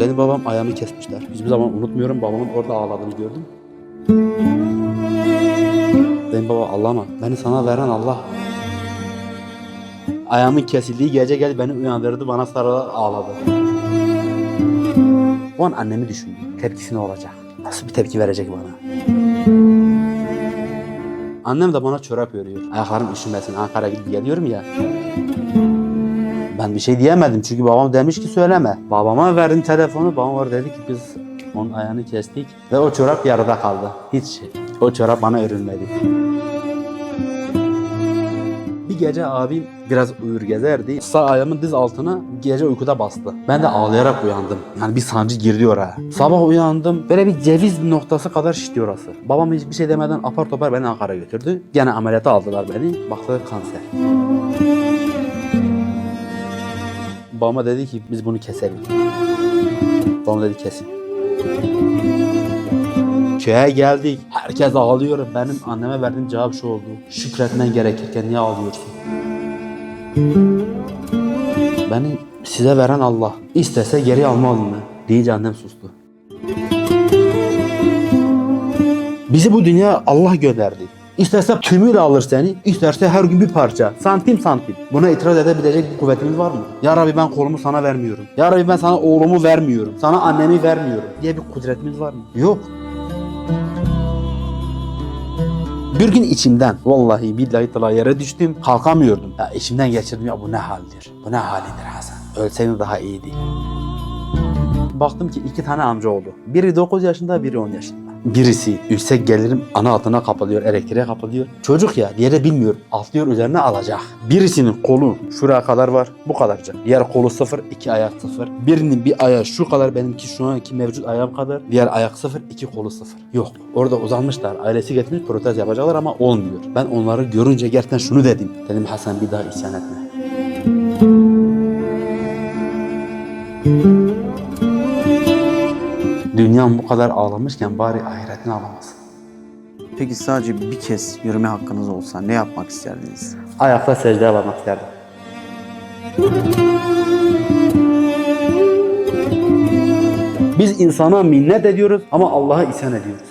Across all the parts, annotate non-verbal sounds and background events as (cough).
Benim babam ayağımı kesmişler. Hiçbir zaman unutmuyorum. Babamın orada ağladığını gördüm. Benim baba ağlama. Beni sana veren Allah. Ayağımın kesildiği gece geldi beni uyandırdı. Bana sarılarak ağladı. O an annemi düşündüm. Tepkisi ne olacak? Nasıl bir tepki verecek bana? Annem de bana çorap örüyor. Ayaklarım üşümesin. Ankara'ya gidip geliyorum ya. Ben bir şey diyemedim çünkü babam demiş ki söyleme. Babama verdim telefonu. Babam var dedi ki biz onun ayağını kestik. Ve o çorap yarıda kaldı. Hiç şey. O çorap bana örülmedi. Bir gece abim biraz uyur gezerdi. Sağ ayağımın diz altına gece uykuda bastı. Ben de ağlayarak uyandım. Yani bir sancı girdi oraya. Sabah uyandım. Böyle bir ceviz noktası kadar şişti orası. Babam hiçbir şey demeden apar topar beni Ankara'ya götürdü. Gene ameliyata aldılar beni. Baktılar kanser. Babama dedi ki biz bunu keselim. Babam dedi kesin. Köye geldik. Herkes ağlıyor. Benim anneme verdiğim cevap şu oldu. Şükretmen gerekirken niye ağlıyorsun? Beni size veren Allah. İstese geri almalı mı? Deyince annem sustu. Bizi bu dünya Allah gönderdi. İsterse tümüyle alır seni, isterse her gün bir parça, santim santim. Buna itiraz edebilecek bir kuvvetimiz var mı? Ya Rabbi ben kolumu sana vermiyorum. Ya Rabbi ben sana oğlumu vermiyorum. Sana annemi vermiyorum diye bir kudretimiz var mı? Yok. Bir gün içimden vallahi billahi tala yere düştüm kalkamıyordum. Ya içimden geçirdim ya bu ne haldir? Bu ne halindir Hasan? Ölseydin daha iyiydi. Baktım ki iki tane amca oldu. Biri 9 yaşında, biri 10 yaşında. Birisi yüksek gelirim ana altına kapalıyor, elektriğe kapalıyor. Çocuk ya, diğeri bilmiyor. Atlıyor üzerine alacak. Birisinin kolu şuraya kadar var, bu kadarcık. Diğer kolu sıfır, iki ayak sıfır. Birinin bir ayağı şu kadar benimki şu anki mevcut ayağım kadar. Diğer ayak sıfır, iki kolu sıfır. Yok. Orada uzanmışlar. Ailesi getirmiş protez yapacaklar ama olmuyor. Ben onları görünce gerçekten şunu dedim. Dedim Hasan bir daha isyan etme. Dünyam bu kadar ağlamışken bari ahiretini ağlamasın. Peki sadece bir kez yürüme hakkınız olsa ne yapmak isterdiniz? Ayakta secdeye varmak isterdim. Biz insana minnet ediyoruz ama Allah'a isyan ediyoruz.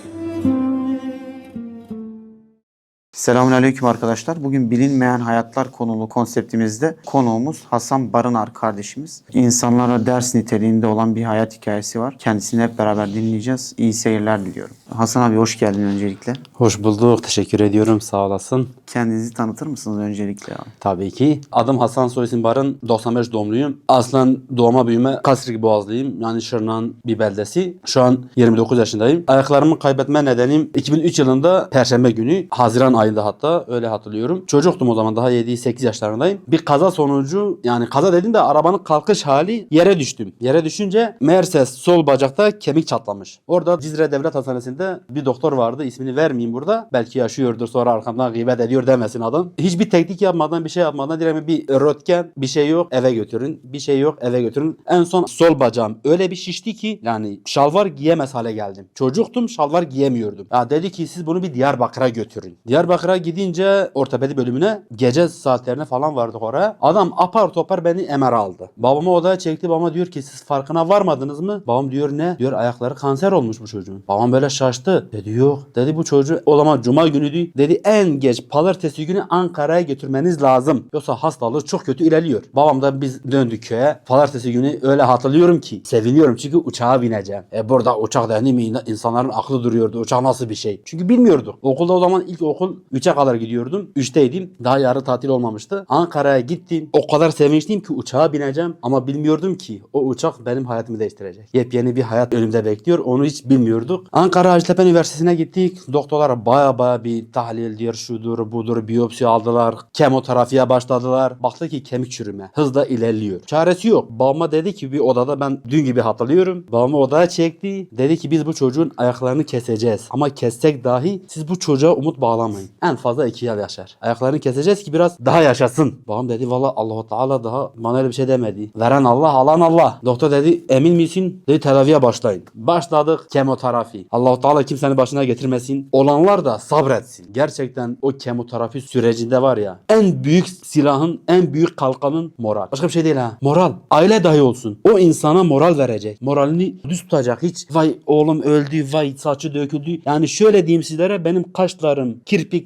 Selamünaleyküm arkadaşlar. Bugün bilinmeyen hayatlar konulu konseptimizde konuğumuz Hasan Barınar kardeşimiz. İnsanlara ders niteliğinde olan bir hayat hikayesi var. Kendisini hep beraber dinleyeceğiz. İyi seyirler diliyorum. Hasan abi hoş geldin öncelikle. Hoş bulduk. Teşekkür ediyorum. Sağ olasın. Kendinizi tanıtır mısınız öncelikle abi? Tabii ki. Adım Hasan Soysin Barın. 95 doğumluyum. Aslen doğma büyüme Kasrik Boğazlıyım. Yani Şırnak'ın bir beldesi. Şu an 29 yaşındayım. Ayaklarımı kaybetme nedenim 2003 yılında Perşembe günü. Haziran ayında hatta öyle hatırlıyorum. Çocuktum o zaman daha 7-8 yaşlarındayım. Bir kaza sonucu yani kaza dediğim de arabanın kalkış hali yere düştüm. Yere düşünce meğerse sol bacakta kemik çatlamış. Orada Cizre Devlet Hastanesi'nde bir doktor vardı. ismini vermeyeyim burada. Belki yaşıyordur sonra arkamdan gıybet ediyor demesin adam. Hiçbir teknik yapmadan bir şey yapmadan direkt bir röntgen bir şey yok eve götürün. Bir şey yok eve götürün. En son sol bacağım öyle bir şişti ki yani şalvar giyemez hale geldim. Çocuktum şalvar giyemiyordum. Ya dedi ki siz bunu bir Diyarbakır'a götürün. Diyarbakır'a gidince ortopedi bölümüne gece saatlerine falan vardık oraya. Adam apar topar beni MR aldı. Babamı odaya çekti. Babama diyor ki siz farkına varmadınız mı? Babam diyor ne? Diyor ayakları kanser olmuş bu çocuğun. Babam böyle şaştı. Dedi yok. Dedi bu çocuğu o zaman cuma günüydü. Dedi en geç pazartesi günü Ankara'ya götürmeniz lazım. Yoksa hastalığı çok kötü ilerliyor. Babam da biz döndük köye. Pazartesi günü öyle hatırlıyorum ki seviniyorum çünkü uçağa bineceğim. E burada uçak denli mi insanların aklı duruyordu. Uçak nasıl bir şey? Çünkü bilmiyorduk. Okulda o zaman ilk okul 3'e kadar gidiyordum. 3'teydim. Daha yarı tatil olmamıştı. Ankara'ya gittim. O kadar sevinçliyim ki uçağa bineceğim ama bilmiyordum ki o uçak benim hayatımı değiştirecek. Yepyeni bir hayat önümde bekliyor. Onu hiç bilmiyorduk. Ankara Hacettepe Üniversitesi'ne gittik. Doktorlar baya baya bir tahlil diyor, şudur, budur, biyopsi aldılar. Kemoterapiye başladılar. Baktı ki kemik çürüme. Hızla ilerliyor. Çaresi yok. Babama dedi ki bir odada ben dün gibi hatırlıyorum. Babamı odaya çekti. Dedi ki biz bu çocuğun ayaklarını keseceğiz. Ama kessek dahi siz bu çocuğa umut bağlamayın. En fazla 2 yıl yaşar. Ayaklarını keseceğiz ki biraz daha yaşasın. Babam dedi valla Allahu Teala daha bana öyle bir şey demedi. Veren Allah, alan Allah. Doktor dedi emin misin? Dedi tedaviye başlayın. Başladık kemoterapi. Allahu Teala kimsenin başına getirmesin. Olanlar da sabretsin. Gerçekten o kemoterapi sürecinde var ya en büyük silahın, en büyük kalkanın moral. Başka bir şey değil ha. Moral. Aile dahi olsun. O insana moral verecek. Moralini düz tutacak. Hiç vay oğlum öldü, vay saçı döküldü. Yani şöyle diyeyim sizlere benim kaşlarım,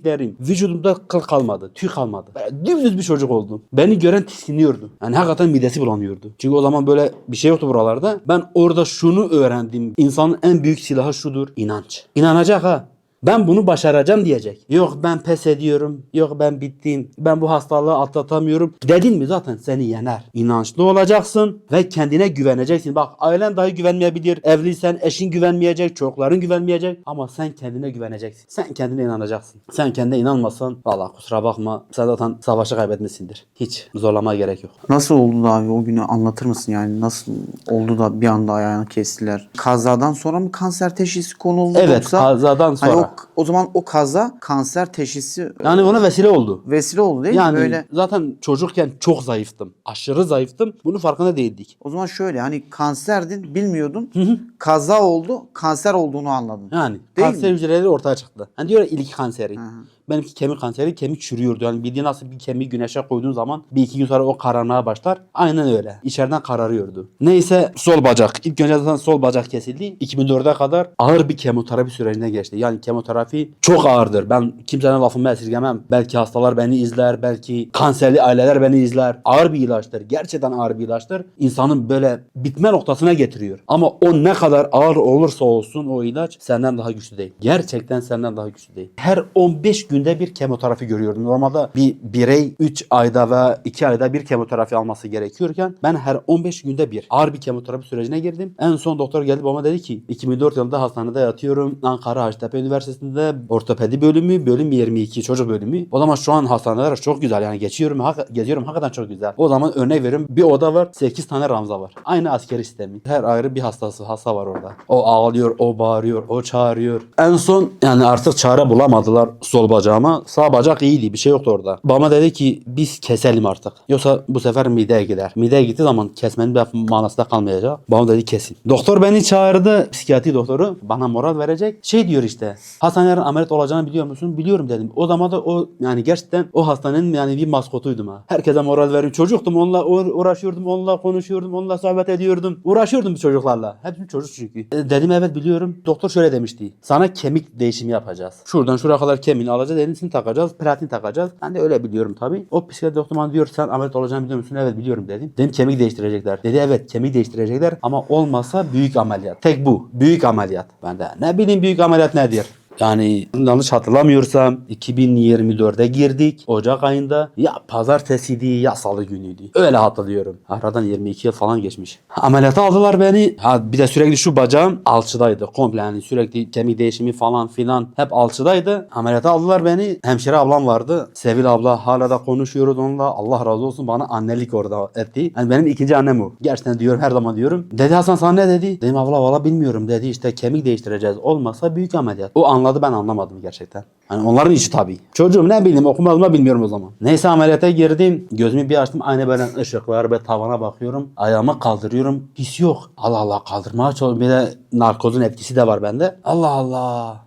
kirpiklerim, vücudumda kıl kalmadı, tüy kalmadı. Dümdüz bir çocuk oldum. Beni gören tiskiniyordu. Yani hakikaten midesi bulanıyordu. Çünkü o zaman böyle bir şey yoktu buralarda. Ben orada şunu öğrendim. İnsanın en büyük silahı şudur. inanç. İnanacak ha. Ben bunu başaracağım diyecek. Yok ben pes ediyorum. Yok ben bittim. Ben bu hastalığı atlatamıyorum. Dedin mi zaten seni yener. İnançlı olacaksın ve kendine güveneceksin. Bak ailen dahi güvenmeyebilir. Evliysen eşin güvenmeyecek. Çocukların güvenmeyecek. Ama sen kendine güveneceksin. Sen kendine inanacaksın. Sen kendine inanmasan valla kusura bakma. Sen zaten savaşı kaybetmişsindir. Hiç zorlama gerek yok. Nasıl oldu da abi o günü anlatır mısın yani nasıl oldu da bir anda ayağını kestiler? Kazadan sonra mı kanser teşhisi konuldu Evet yoksa? kazadan sonra. Hani o, o zaman o kaza kanser teşhisi Yani ona vesile oldu. vesile oldu değil Yani mi? Böyle zaten çocukken çok zayıftım. Aşırı zayıftım. Bunun farkında değildik. o zaman şöyle hani kanserdin bilmiyordun. Kaza oldu kanser olduğunu anladın. Yani Değil kanser mi? hücreleri ortaya çıktı. Hani diyor ya ilk kanseri. Hı hı. Benimki kemik kanseri kemik çürüyordu. Yani bildiğin nasıl bir kemiği güneşe koyduğun zaman bir iki gün sonra o kararmaya başlar. Aynen öyle. İçeriden kararıyordu. Neyse sol bacak. İlk önce zaten sol bacak kesildi. 2004'e kadar ağır bir kemoterapi sürecine geçti. Yani kemoterapi çok ağırdır. Ben kimsenin lafımı esirgemem. Belki hastalar beni izler. Belki kanserli aileler beni izler. Ağır bir ilaçtır. Gerçekten ağır bir ilaçtır. İnsanın böyle bitme noktasına getiriyor. Ama o ne kadar ağır olursa olsun o ilaç senden daha güçlü değil. Gerçekten senden daha güçlü değil. Her 15 günde bir kemoterapi görüyordum. Normalde bir birey 3 ayda ve 2 ayda bir kemoterapi alması gerekiyorken ben her 15 günde bir ağır bir kemoterapi sürecine girdim. En son doktor geldi bana dedi ki 2004 yılında hastanede yatıyorum. Ankara Hacettepe Üniversitesi'nde ortopedi bölümü, bölüm 22 çocuk bölümü. O zaman şu an hastaneler çok güzel yani geçiyorum, hak- geziyorum hakikaten çok güzel. O zaman örnek veriyorum bir oda var 8 tane ranza var. Aynı askeri sistemi. Her ayrı bir hastası, hasta var orada. O ağlıyor, o bağırıyor, o çağırıyor. En son yani artık çare bulamadılar sol bacağıma. Sağ bacak iyiydi bir şey yoktu orada. Bana dedi ki biz keselim artık. Yoksa bu sefer mideye gider. Mideye gittiği zaman kesmenin bir manası da kalmayacak. Bana dedi kesin. Doktor beni çağırdı. Psikiyatri doktoru bana moral verecek. Şey diyor işte. Hastanelerin ameliyat olacağını biliyor musun? Biliyorum dedim. O zaman da o yani gerçekten o hastanenin yani bir maskotuydum ha. Herkese moral veriyorum. Çocuktum onunla uğra- uğraşıyordum. Onunla konuşuyordum. Onunla sohbet ediyordum. Uğraşıyordum çocuklarla. Hepsi çocuk çünkü. E, dedim evet biliyorum. Doktor şöyle demişti. Sana kemik değişimi yapacağız. Şuradan şuraya kadar kemiğini alacağız. Elisini takacağız. Platin takacağız. Ben de öyle biliyorum tabii. O psikiyatri doktor diyor sen ameliyat olacağını biliyor musun? Evet biliyorum dedim. Dedim kemik değiştirecekler. Dedi evet kemik değiştirecekler ama olmasa büyük ameliyat. Tek bu. Büyük ameliyat. Ben de ne bileyim büyük ameliyat nedir? Yani yanlış hatırlamıyorsam 2024'e girdik. Ocak ayında ya pazartesiydi ya salı günüydü. Öyle hatırlıyorum. Aradan 22 yıl falan geçmiş. Ameliyata aldılar beni. Ha bir de sürekli şu bacağım alçıdaydı. Komple yani sürekli kemik değişimi falan filan hep alçıdaydı. Ameliyata aldılar beni. Hemşire ablam vardı. Sevil abla hala da konuşuyoruz onunla. Allah razı olsun bana annelik orada etti. Yani benim ikinci annem o. Gerçekten diyorum her zaman diyorum. Dedi Hasan sana ne dedi? Dedim abla valla bilmiyorum dedi. İşte kemik değiştireceğiz. Olmasa büyük ameliyat. O anladı ben anlamadım gerçekten. Hani onların işi tabii. Çocuğum ne bileyim okumadığımı bilmiyorum o zaman. Neyse ameliyata girdim. Gözümü bir açtım. Aynı böyle ışıklar ve tavana bakıyorum. Ayağımı kaldırıyorum. His yok. Allah Allah kaldırmaya çalışıyorum. Bir de narkozun etkisi de var bende. Allah Allah.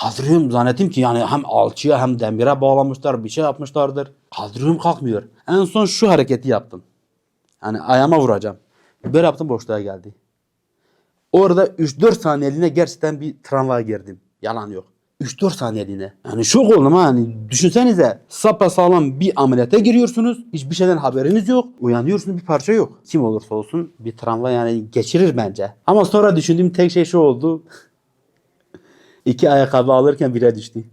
Kaldırıyorum zannettim ki yani hem alçıya hem demire bağlamışlar bir şey yapmışlardır. Kaldırıyorum kalkmıyor. En son şu hareketi yaptım. Hani ayağıma vuracağım. Böyle yaptım boşluğa geldi. Orada 3-4 saniyeliğine gerçekten bir tramvaya girdim. Yalan yok. 3-4 saniyeliğine. Yani şok oldum ha. Hani düşünsenize sağlam bir ameliyata giriyorsunuz. Hiçbir şeyden haberiniz yok. Uyanıyorsunuz bir parça yok. Kim olursa olsun bir tramvay yani geçirir bence. Ama sonra düşündüğüm tek şey şu oldu. (laughs) İki ayakkabı alırken bire düştü.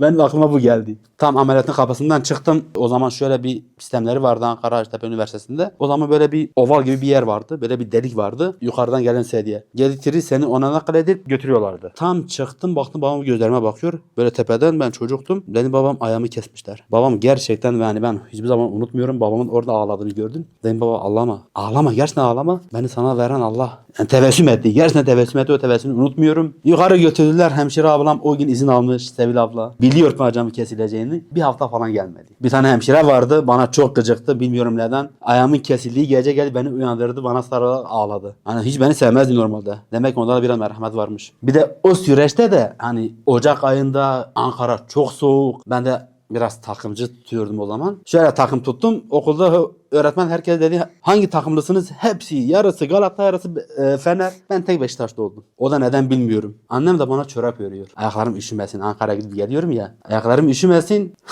Benim aklıma bu geldi. Tam ameliyatın kapısından çıktım. O zaman şöyle bir sistemleri vardı Ankara Hacettepe Üniversitesi'nde. O zaman böyle bir oval gibi bir yer vardı. Böyle bir delik vardı. Yukarıdan gelen sedye. Getirir seni ona nakal edip götürüyorlardı. Tam çıktım baktım babam gözlerime bakıyor. Böyle tepeden ben çocuktum. Benim babam ayağımı kesmişler. Babam gerçekten yani ben hiçbir zaman unutmuyorum. Babamın orada ağladığını gördüm. Dedim baba ağlama. Ağlama gerçekten ağlama. Beni sana veren Allah. Yani tebessüm etti. Gerçekten tebessüm etti. O tebessümü unutmuyorum. Yukarı götürdüler. Hemşire ablam o gün izin almış. Sevil abla. Biliyor bacağımı kesileceğini. Bir hafta falan gelmedi. Bir tane hemşire vardı. Bana çok gıcıktı. Bilmiyorum neden. Ayağımın kesildiği gece geldi beni uyandırdı. Bana sarılarak ağladı. Hani hiç beni sevmezdi normalde. Demek da biraz merhamet varmış. Bir de o süreçte de hani Ocak ayında Ankara çok soğuk. Ben de biraz takımcı tutuyordum o zaman. Şöyle takım tuttum. Okulda öğretmen herkes dedi hangi takımlısınız? Hepsi. Yarısı Galata, yarısı e, Fener. Ben tek Beşiktaş'ta oldum. O da neden bilmiyorum. Annem de bana çorap örüyor. Ayaklarım üşümesin. Ankara'ya gidip geliyorum ya. Ayaklarım üşümesin. (laughs)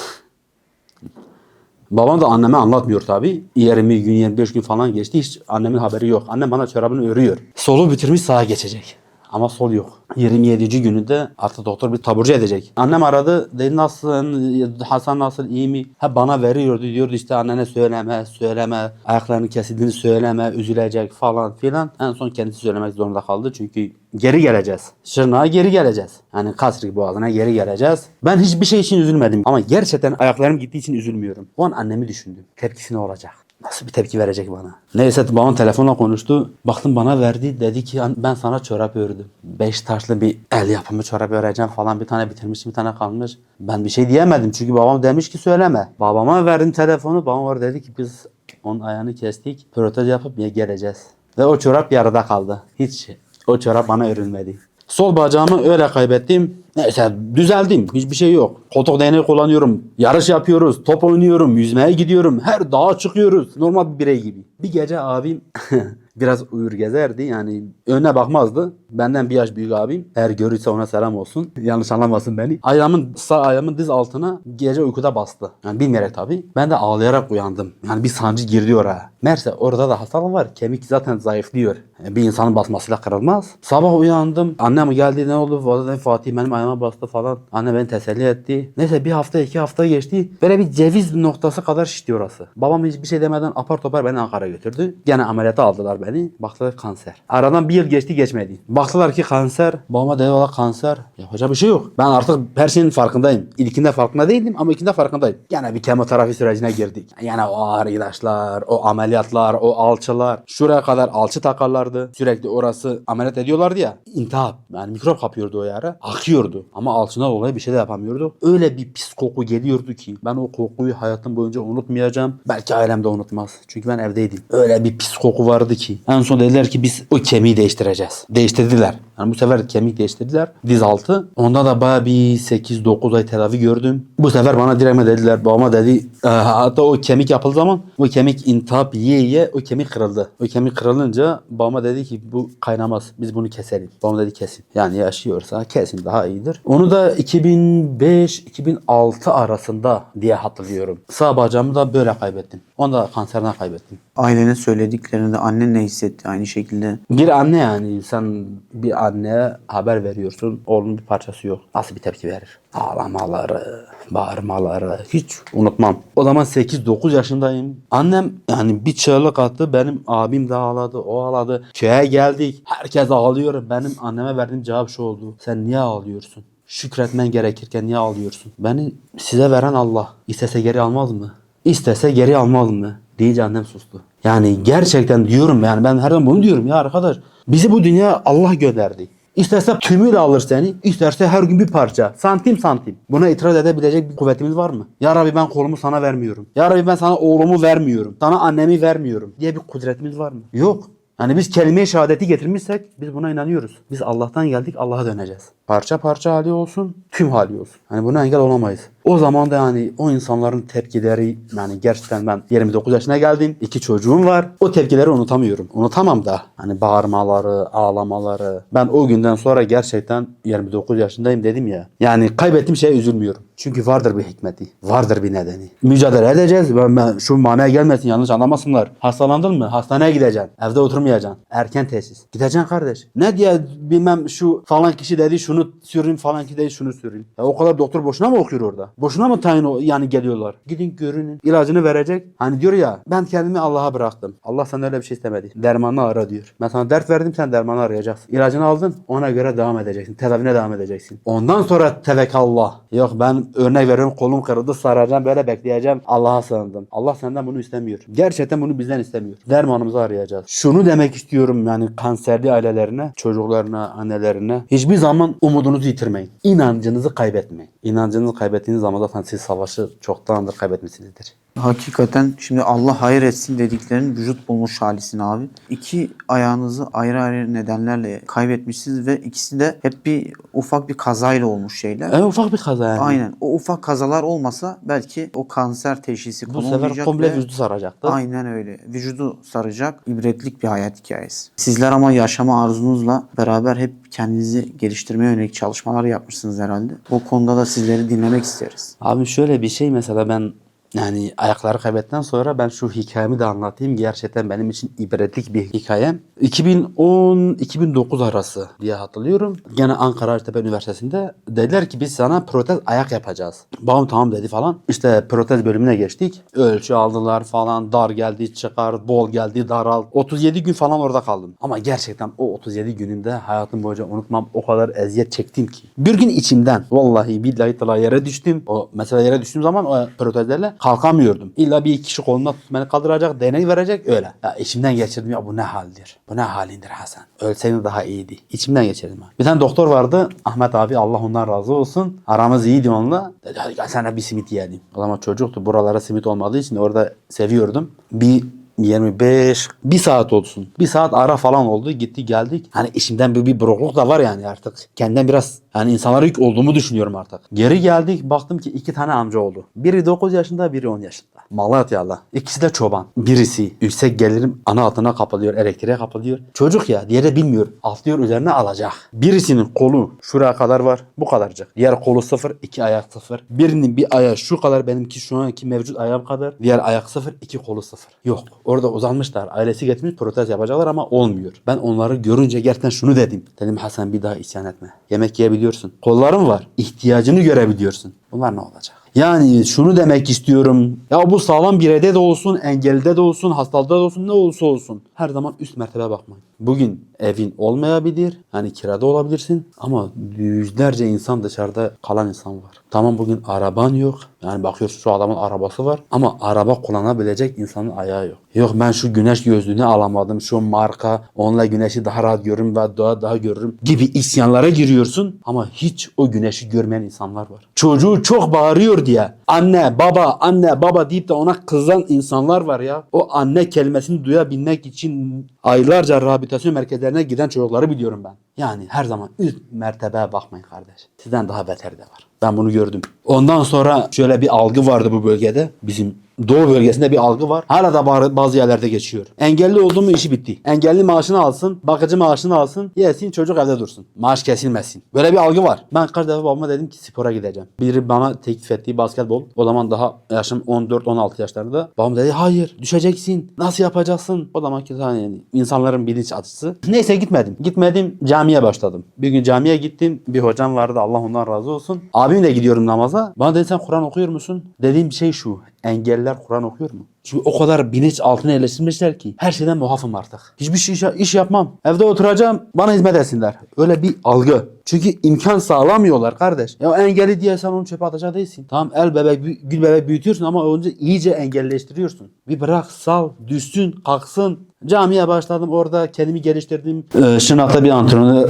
Babam da anneme anlatmıyor tabi. 20 gün 25 gün falan geçti. Hiç annemin haberi yok. Annem bana çorabını örüyor. Solu bitirmiş sağa geçecek. Ama sol yok. 27. gününde artık doktor bir taburcu edecek. Annem aradı. Dedi nasılsın? Hasan nasıl? iyi mi? Ha bana veriyordu. Diyordu işte annene söyleme, söyleme. Ayaklarının kesildiğini söyleme. Üzülecek falan filan. En son kendisi söylemek zorunda kaldı. Çünkü geri geleceğiz. Şırnağa geri geleceğiz. Yani Kasrik Boğazı'na geri geleceğiz. Ben hiçbir şey için üzülmedim. Ama gerçekten ayaklarım gittiği için üzülmüyorum. O an annemi düşündüm. Tepkisi ne olacak? Nasıl bir tepki verecek bana? Neyse babam telefonla konuştu. Baktım bana verdi. Dedi ki "An- ben sana çorap ördüm. Beş taşlı bir el yapımı çorap öreceğim falan. Bir tane bitirmiş bir tane kalmış. Ben bir şey diyemedim. Çünkü babam demiş ki söyleme. Babama verdim telefonu. Babam var dedi ki biz onun ayağını kestik. Protez yapıp ya geleceğiz. Ve o çorap yarıda kaldı. Hiç o çorap bana örülmedi. Sol bacağımı öyle kaybettim. Neyse düzeldim. Hiçbir şey yok. Koltuk değneği kullanıyorum. Yarış yapıyoruz. Top oynuyorum. Yüzmeye gidiyorum. Her dağa çıkıyoruz. Normal bir birey gibi. Bir gece abim (laughs) biraz uyur gezerdi. Yani önüne bakmazdı. Benden bir yaş büyük abim. Eğer görürse ona selam olsun. (laughs) Yanlış anlamasın beni. Ayağımın sağ ayağımın diz altına gece uykuda bastı. Yani bilmeyerek tabii. Ben de ağlayarak uyandım. Yani bir sancı girdi oraya. Meğerse orada da hastalık var. Kemik zaten zayıflıyor. Yani bir insanın basmasıyla kırılmaz. Sabah uyandım. Annem geldi ne oldu? Vallahi Fatih benim ayağıma bastı falan. Anne beni teselli etti. Neyse bir hafta iki hafta geçti. Böyle bir ceviz noktası kadar şişti orası. Babam hiçbir şey demeden apar topar beni Ankara'ya götürdü. Gene ameliyata aldılar beni. Baktılar kanser. Aradan bir yıl geçti geçmedi. Baktılar ki kanser. Babama dedi valla kanser. Yapacak bir şey yok. Ben artık her şeyin farkındayım. İlkinde farkında değildim ama ikinde farkındayım. Gene bir kemoterapi sürecine girdik. Yani o ağır ilaçlar, o ameliyatlar, o alçılar. Şuraya kadar alçı takarlardı. Sürekli orası ameliyat ediyorlardı ya. İntihap. Yani mikrop kapıyordu o yara. Akıyordu. Ama alçından dolayı bir şey de yapamıyordu. Öyle bir pis koku geliyordu ki. Ben o kokuyu hayatım boyunca unutmayacağım. Belki ailem de unutmaz. Çünkü ben evdeydim. Öyle bir pis koku vardı ki. En son dediler ki biz o kemiği değiştireceğiz. Değiştirdiler. Yani bu sefer kemik değiştirdiler. Diz altı. Onda da baya bir 8-9 ay tedavi gördüm. Bu sefer bana direkt dediler. Babama dedi. "Ee, hatta o kemik yapıldığı zaman o kemik intihap yiye yiye o kemik kırıldı. O kemik kırılınca babama dedi ki bu kaynamaz. Biz bunu keselim. Babam dedi kesin. Yani yaşıyorsa kesin daha iyidir. Onu da 2005-2006 arasında diye hatırlıyorum. Sağ bacağımı da böyle kaybettim. Onu da kanserden kaybettim. Ailenin söylediklerinde annen ne hissetti aynı şekilde? Bir anne yani sen bir anneye haber veriyorsun oğlunun bir parçası yok. Nasıl bir tepki verir? Ağlamaları, bağırmaları hiç unutmam. O zaman 8-9 yaşındayım. Annem yani bir çığlık attı. Benim abim de ağladı. O ağladı. Köye geldik. Herkes ağlıyor. Benim anneme verdiğim cevap şu oldu. Sen niye ağlıyorsun? Şükretmen gerekirken niye ağlıyorsun? Beni size veren Allah. İstese geri almaz mı? İstese geri almaz mı? Deyince annem sustu. Yani gerçekten diyorum yani ben her zaman bunu diyorum ya arkadaş. Bizi bu dünya Allah gönderdi. İsterse tümüyle alır seni, isterse her gün bir parça, santim santim. Buna itiraz edebilecek bir kuvvetimiz var mı? Ya Rabbi ben kolumu sana vermiyorum. Ya Rabbi ben sana oğlumu vermiyorum. Sana annemi vermiyorum diye bir kudretimiz var mı? Yok. Yani biz kelime-i şehadeti getirmişsek biz buna inanıyoruz. Biz Allah'tan geldik Allah'a döneceğiz. Parça parça hali olsun, tüm hali olsun. Hani buna engel olamayız. O zaman da yani o insanların tepkileri yani gerçekten ben 29 yaşına geldim. iki çocuğum var. O tepkileri unutamıyorum. Unutamam da. Hani bağırmaları, ağlamaları. Ben o günden sonra gerçekten 29 yaşındayım dedim ya. Yani kaybettiğim şeye üzülmüyorum. Çünkü vardır bir hikmeti. Vardır bir nedeni. Mücadele edeceğiz. Ben, ben şu manaya gelmesin yanlış anlamasınlar. Hastalandın mı? Hastaneye gideceksin. Evde oturmayacaksın. Erken tesis. Gideceksin kardeş. Ne diye bilmem şu falan kişi dedi şunu sürün falan kişi dedi şunu sürün. Ya o kadar doktor boşuna mı okuyor orada? Boşuna mı tayin yani geliyorlar? Gidin görünün. İlacını verecek. Hani diyor ya ben kendimi Allah'a bıraktım. Allah senden öyle bir şey istemedi. Dermanını ara diyor. Ben sana dert verdim sen dermanı arayacaksın. İlacını aldın ona göre devam edeceksin. Tedavine devam edeceksin. Ondan sonra tevekallah. Yok ben örnek veriyorum kolum kırıldı saracağım böyle bekleyeceğim. Allah'a sığındım. Allah senden bunu istemiyor. Gerçekten bunu bizden istemiyor. Dermanımızı arayacağız. Şunu demek istiyorum yani kanserli ailelerine, çocuklarına, annelerine hiçbir zaman umudunuzu yitirmeyin. İnancınızı kaybetmeyin. İnancınızı kaybettiğiniz zaman zaten siz savaşı çoktandır kaybetmişsinizdir. Hakikaten şimdi Allah hayır etsin dediklerin vücut bulmuş halisin abi. İki ayağınızı ayrı ayrı nedenlerle kaybetmişsiniz ve ikisi de hep bir ufak bir kazayla olmuş şeyler. En ufak bir kaza yani. Aynen. O ufak kazalar olmasa belki o kanser teşhisi Bu konulmayacak sefer komple ve- vücudu saracaktı. Aynen öyle. Vücudu saracak ibretlik bir hayat hikayesi. Sizler ama yaşama arzunuzla beraber hep kendinizi geliştirmeye yönelik çalışmalar yapmışsınız herhalde. O konuda da sizleri dinlemek isteriz. Abi şöyle bir şey mesela ben yani ayakları kaybettikten sonra ben şu hikayemi de anlatayım. Gerçekten benim için ibretlik bir hikayem. 2010-2009 arası diye hatırlıyorum. Gene Ankara Hacettepe Üniversitesi'nde dediler ki biz sana protez ayak yapacağız. Babam tamam dedi falan. İşte protez bölümüne geçtik. Ölçü aldılar falan. Dar geldi çıkar, bol geldi daral. 37 gün falan orada kaldım. Ama gerçekten o 37 gününde hayatım boyunca unutmam o kadar eziyet çektim ki. Bir gün içimden vallahi billahi tala yere düştüm. O mesela yere düştüğüm zaman o protezlerle kalkamıyordum. İlla bir kişi kolundan beni kaldıracak, deney verecek öyle. Ya içimden geçirdim ya bu ne haldir? Bu ne halindir Hasan? Ölseydin daha iyiydi. İçimden geçirdim. Bir tane doktor vardı. Ahmet abi Allah ondan razı olsun. Aramız iyiydi onunla. Dedi hadi gel sana bir simit yiyelim. O zaman çocuktu. Buralara simit olmadığı için orada seviyordum. Bir 25 bir saat olsun. Bir saat ara falan oldu. Gitti geldik. Hani işimden bir, bir burukluk da var yani artık. Kendimden biraz yani insanlara yük olduğumu düşünüyorum artık. Geri geldik. Baktım ki iki tane amca oldu. Biri 9 yaşında biri 10 yaşında. Malatyalı. İkisi de çoban. Birisi yüksek gelirim ana altına kapılıyor. Elektriğe kapılıyor. Çocuk ya diğeri bilmiyor. Atlıyor üzerine alacak. Birisinin kolu şuraya kadar var. Bu kadarcık. Diğer kolu sıfır. iki ayak sıfır. Birinin bir ayağı şu kadar benimki şu anki mevcut ayağım kadar. Diğer ayak sıfır. iki kolu sıfır. Yok. Orada uzanmışlar. Ailesi getirmiş protez yapacaklar ama olmuyor. Ben onları görünce gerçekten şunu dedim. Dedim Hasan bir daha isyan etme. Yemek yiyebiliyorsun. Kolların var. İhtiyacını görebiliyorsun. Bunlar ne olacak? Yani şunu demek istiyorum. Ya bu sağlam bireyde de olsun, engelde de olsun, hastalıkta da olsun, ne olursa olsun. Her zaman üst mertebe bakmayın. Bugün evin olmayabilir. Yani kirada olabilirsin. Ama yüzlerce insan dışarıda kalan insan var. Tamam bugün araban yok. Yani bakıyorsun şu adamın arabası var. Ama araba kullanabilecek insanın ayağı yok. Yok ben şu güneş gözlüğünü alamadım. Şu marka onunla güneşi daha rahat görürüm ve daha daha görürüm gibi isyanlara giriyorsun. Ama hiç o güneşi görmeyen insanlar var. Çocuğu çok bağırıyor diye anne baba anne baba deyip de ona kızan insanlar var ya. O anne kelimesini duyabilmek için aylarca rehabilitasyon merkezlerine giden çocukları biliyorum ben. Yani her zaman üst mertebeye bakmayın kardeş. Sizden daha beteri de var. Ben bunu gördüm. Ondan sonra şöyle bir algı vardı bu bölgede. Bizim Doğu bölgesinde bir algı var. Hala da ba- bazı yerlerde geçiyor. Engelli oldu mu işi bitti. Engelli maaşını alsın, bakıcı maaşını alsın, yesin çocuk evde dursun. Maaş kesilmesin. Böyle bir algı var. Ben kaç defa babama dedim ki spora gideceğim. Biri bana teklif ettiği basketbol. O zaman daha yaşım 14-16 yaşlarında. Babam dedi hayır düşeceksin. Nasıl yapacaksın? O zamanki yani insanların bilinç açısı. Neyse gitmedim. Gitmedim camiye başladım. Bir gün camiye gittim. Bir hocam vardı Allah ondan razı olsun. Abimle gidiyorum namaza. Bana dedi sen Kur'an okuyor musun? Dediğim şey şu. Engelliler Kur'an okuyor mu? Çünkü o kadar bilinç altına yerleştirmişler ki her şeyden muafım artık. Hiçbir şey iş, yapmam. Evde oturacağım bana hizmet etsinler. Öyle bir algı. Çünkü imkan sağlamıyorlar kardeş. Ya engelli diye sen onu çöpe atacak değilsin. Tamam el bebek, gül bebek büyütüyorsun ama önce iyice engelleştiriyorsun. Bir bırak sal, düşsün, kalksın. Camiye başladım orada kendimi geliştirdim. Ee, Şırnak'ta bir antrenör,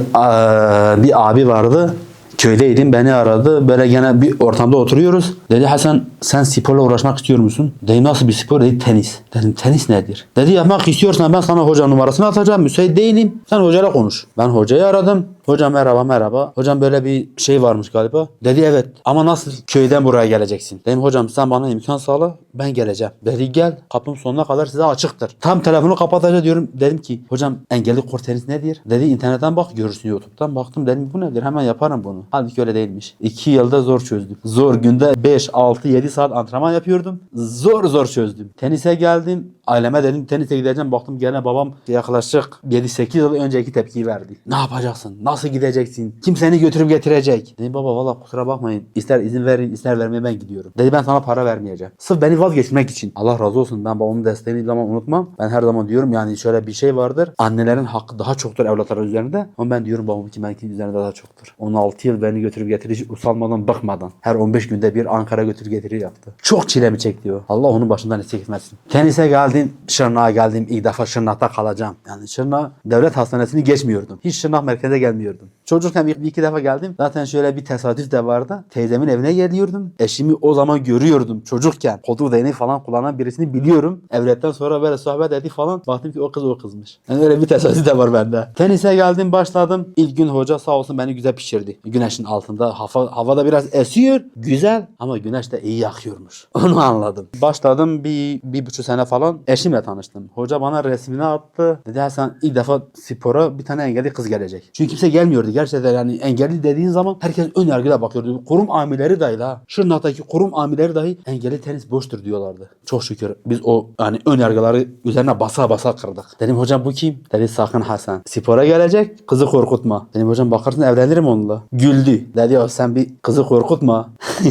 bir abi vardı. Köydeydim beni aradı. Böyle gene bir ortamda oturuyoruz. Dedi Hasan sen sporla uğraşmak istiyor musun? Dedim nasıl bir spor? Dedi tenis. Dedim tenis nedir? Dedi yapmak istiyorsan ben sana hoca numarasını atacağım. Müsait değilim. Sen hocayla konuş. Ben hocayı aradım. Hocam merhaba merhaba. Hocam böyle bir şey varmış galiba. Dedi evet ama nasıl köyden buraya geleceksin? Dedim hocam sen bana imkan sağla ben geleceğim. Dedi gel kapım sonuna kadar size açıktır. Tam telefonu kapatacak diyorum. Dedim ki hocam engelli kort tenis nedir? Dedi internetten bak görürsün YouTube'dan. Baktım dedim bu nedir hemen yaparım bunu. Halbuki öyle değilmiş. 2 yılda zor çözdüm. Zor günde 5, 6, 7 saat antrenman yapıyordum. Zor zor çözdüm. Tenise geldim. Aileme dedim tenise gideceğim. Baktım gene babam yaklaşık 7-8 yıl önceki tepkiyi verdi. Ne yapacaksın? Nasıl gideceksin? Kim seni götürüp getirecek? Dedim baba valla kusura bakmayın. İster izin verin ister vermeyin ben gidiyorum. Dedi ben sana para vermeyeceğim. Sırf beni vazgeçmek için. Allah razı olsun ben babamın desteğini zaman unutmam. Ben her zaman diyorum yani şöyle bir şey vardır. Annelerin hakkı daha çoktur evlatların üzerinde. Ama ben diyorum babamın ki belki üzerinde daha çoktur. 16 yıl beni götürüp getirir hiç usanmadan bakmadan. Her 15 günde bir Ankara götür getirir yaptı. Çok çilemi çekti o. Allah onun başından eksik etmesin. Tenise geldim. Şırnak'a geldim. İlk defa Şırnak'ta kalacağım. Yani Şırnak devlet hastanesini geçmiyordum. Hiç Şırnak merkeze gelmiyordum. Çocukken bir, iki defa geldim. Zaten şöyle bir tesadüf de vardı. Teyzemin evine geliyordum. Eşimi o zaman görüyordum çocukken. Kodu değneği falan kullanan birisini biliyorum. Evletten sonra böyle sohbet etti falan. Baktım ki o kız o kızmış. Yani öyle bir tesadüf de var bende. Tenise geldim başladım. İlk gün hoca sağ olsun beni güzel pişirdi. Güneşin altında hava, havada biraz esiyor. Güzel ama güneş de iyi yakıyormuş. (laughs) Onu anladım. Başladım bir, bir buçuk sene falan eşimle tanıştım. Hoca bana resmini attı. Dedi Hasan ilk defa spora bir tane engelli kız gelecek. Çünkü kimse gelmiyordu. Gerçekten yani engelli dediğin zaman herkes ön yargıyla bakıyordu. Kurum amirleri dahi ha. Şırnak'taki kurum amirleri dahi engelli tenis boştur diyorlardı. Çok şükür biz o yani ön yargıları üzerine basa basa kırdık. Dedim hocam bu kim? Dedi sakın Hasan. Spora gelecek kızı korkutma. Dedim hocam bakarsın evlenirim onunla. Güldü. Dedi ya sen bir kızı korkutma.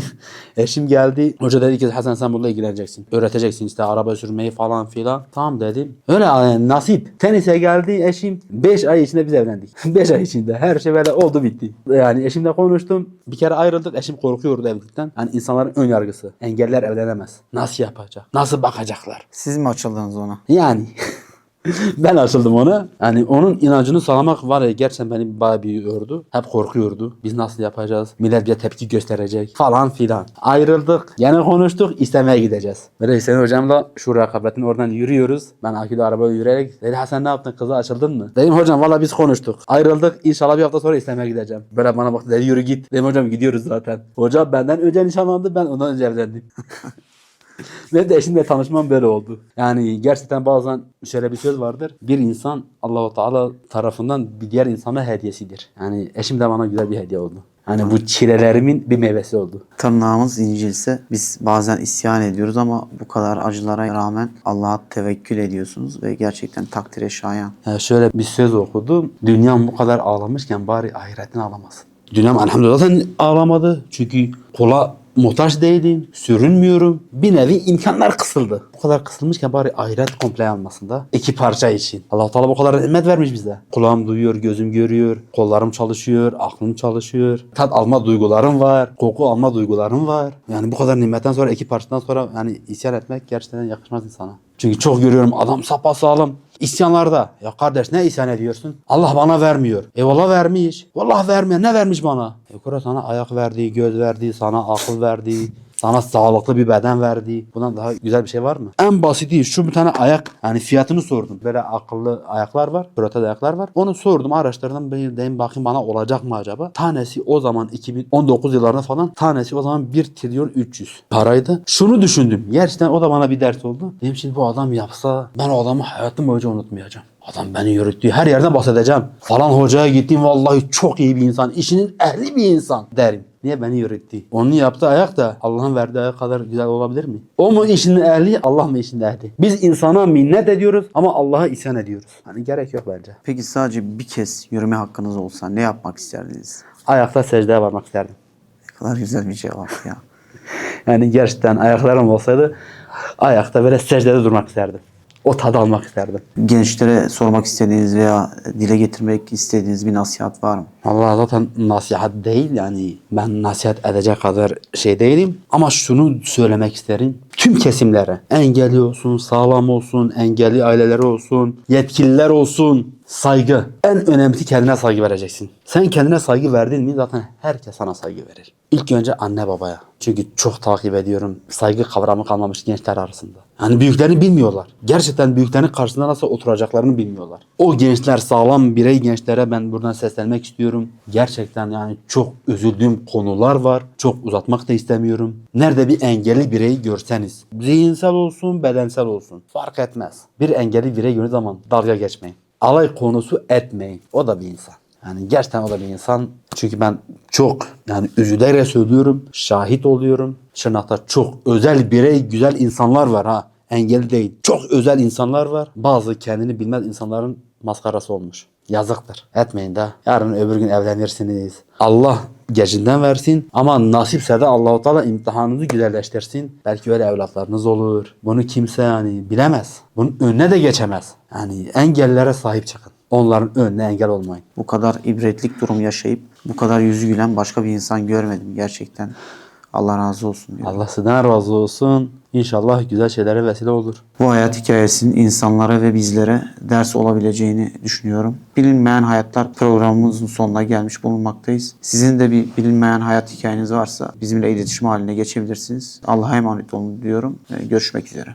(laughs) Eşim geldi. Hoca dedi ki Hasan sen bununla ilgileneceksin. Öğreteceksin işte araba sürmeyi falan filan. Tamam dedim. Öyle yani nasip. Tenise geldi eşim. 5 ay içinde biz evlendik. (laughs) 5 ay içinde. Her şey böyle oldu bitti. Yani eşimle konuştum. Bir kere ayrıldık. Eşim korkuyordu evlilikten. Yani insanların ön yargısı. Engeller evlenemez. Nasıl yapacak? Nasıl bakacaklar? Siz mi açıldınız ona? Yani (laughs) (laughs) ben açıldım ona. Yani onun inancını sağlamak var ya gerçekten beni bayağı bir yordu. Hep korkuyordu. Biz nasıl yapacağız? Millet bize tepki gösterecek falan filan. Ayrıldık. Yine konuştuk. istemeye gideceğiz. Böyle Hüseyin hocamla şu rakabetin oradan yürüyoruz. Ben Akülü arabaya yürüyerek dedi Hasan ne yaptın? Kızı açıldın mı? Dedim hocam valla biz konuştuk. Ayrıldık. İnşallah bir hafta sonra istemeye gideceğim. Böyle bana baktı dedi yürü git. Dedim hocam gidiyoruz zaten. Hocam benden önce nişanlandı. Ben ondan önce evlendim. (laughs) (laughs) Ve de eşimle tanışmam böyle oldu. Yani gerçekten bazen şöyle bir söz vardır. Bir insan Allahu Teala tarafından bir diğer insana hediyesidir. Yani eşim de bana güzel bir hediye oldu. Yani bu çilelerimin bir meyvesi oldu. Tırnağımız incilse biz bazen isyan ediyoruz ama bu kadar acılara rağmen Allah'a tevekkül ediyorsunuz ve gerçekten takdire şayan. Ya şöyle bir söz okudum. Dünyam bu kadar ağlamışken bari ahiretin ağlamasın. Dünyam elhamdülillah zaten ağlamadı. Çünkü kola muhtaç değilim. Sürünmüyorum. Bir nevi imkanlar kısıldı. Bu kadar kısılmışken bari ahiret komple almasın da. iki parça için. allah Teala bu kadar nimet vermiş bize. Kulağım duyuyor, gözüm görüyor, kollarım çalışıyor, aklım çalışıyor. Tat alma duygularım var, koku alma duygularım var. Yani bu kadar nimetten sonra iki parçadan sonra yani isyan etmek gerçekten yakışmaz insana. Çünkü çok görüyorum adam sapasağlam. İsyanlarda. Ya kardeş ne isyan ediyorsun? Allah bana vermiyor. E vermiş. Vallahi vermiyor. Ne vermiş bana? E kura sana ayak verdi, göz verdi, sana akıl verdi. Sana sağlıklı bir beden verdi. Bundan daha güzel bir şey var mı? En basiti şu bir tane ayak yani fiyatını sordum. Böyle akıllı ayaklar var. Protez ayaklar var. Onu sordum araştırdım. Bir dedim bakayım bana olacak mı acaba? Tanesi o zaman 2019 yıllarında falan tanesi o zaman 1 trilyon 300 paraydı. Şunu düşündüm. Gerçekten o da bana bir ders oldu. Dedim şimdi bu adam yapsa ben o adamı hayatım boyunca unutmayacağım. Adam beni yürüttüğü her yerden bahsedeceğim. Falan hocaya gittim vallahi çok iyi bir insan. işinin ehli bir insan derim. Niye beni yürüttü? Onun yaptığı ayak da Allah'ın verdiği ayak kadar güzel olabilir mi? O mu işinin ehli, Allah mı işinin ehli? Biz insana minnet ediyoruz ama Allah'a isyan ediyoruz. Hani gerek yok bence. Peki sadece bir kez yürüme hakkınız olsa ne yapmak isterdiniz? Ayakta secdeye varmak isterdim. Ne kadar güzel bir cevap ya. (laughs) Yani gerçekten ayaklarım olsaydı ayakta böyle secdede durmak isterdim. O tadı almak isterdim. Gençlere sormak istediğiniz veya dile getirmek istediğiniz bir nasihat var mı? Allah zaten nasihat değil yani ben nasihat edecek kadar şey değilim ama şunu söylemek isterim. Tüm kesimlere engelli olsun, sağlam olsun, engelli aileleri olsun, yetkililer olsun saygı. En önemlisi kendine saygı vereceksin. Sen kendine saygı verdin mi zaten herkes sana saygı verir. İlk önce anne babaya. Çünkü çok takip ediyorum. Saygı kavramı kalmamış gençler arasında. Yani büyüklerini bilmiyorlar. Gerçekten büyüklerin karşısında nasıl oturacaklarını bilmiyorlar. O gençler sağlam birey gençlere ben buradan seslenmek istiyorum. Gerçekten yani çok üzüldüğüm konular var. Çok uzatmak da istemiyorum. Nerede bir engelli bireyi görseniz. Zihinsel olsun, bedensel olsun. Fark etmez. Bir engelli birey gördüğü zaman dalga geçmeyin. Alay konusu etmeyin. O da bir insan. Yani gerçekten o da bir insan. Çünkü ben çok yani üzülerek söylüyorum. Şahit oluyorum. Şırnak'ta çok özel birey güzel insanlar var ha. Engelli değil. Çok özel insanlar var. Bazı kendini bilmez insanların maskarası olmuş. Yazıktır. Etmeyin de. Yarın öbür gün evlenirsiniz. Allah gecinden versin ama nasipse de Allahu Teala imtihanınızı güzelleştirsin. Belki öyle evlatlarınız olur. Bunu kimse yani bilemez. Bunun önüne de geçemez. Yani engellilere sahip çıkın. Onların önüne engel olmayın. Bu kadar ibretlik durum yaşayıp bu kadar yüzü gülen başka bir insan görmedim gerçekten. Allah razı olsun diyorum. Allah sizden razı olsun. İnşallah güzel şeylere vesile olur. Bu hayat hikayesinin insanlara ve bizlere ders olabileceğini düşünüyorum. Bilinmeyen Hayatlar programımızın sonuna gelmiş bulunmaktayız. Sizin de bir bilinmeyen hayat hikayeniz varsa bizimle iletişim haline geçebilirsiniz. Allah'a emanet olun diyorum. Ee, Görüşmek üzere.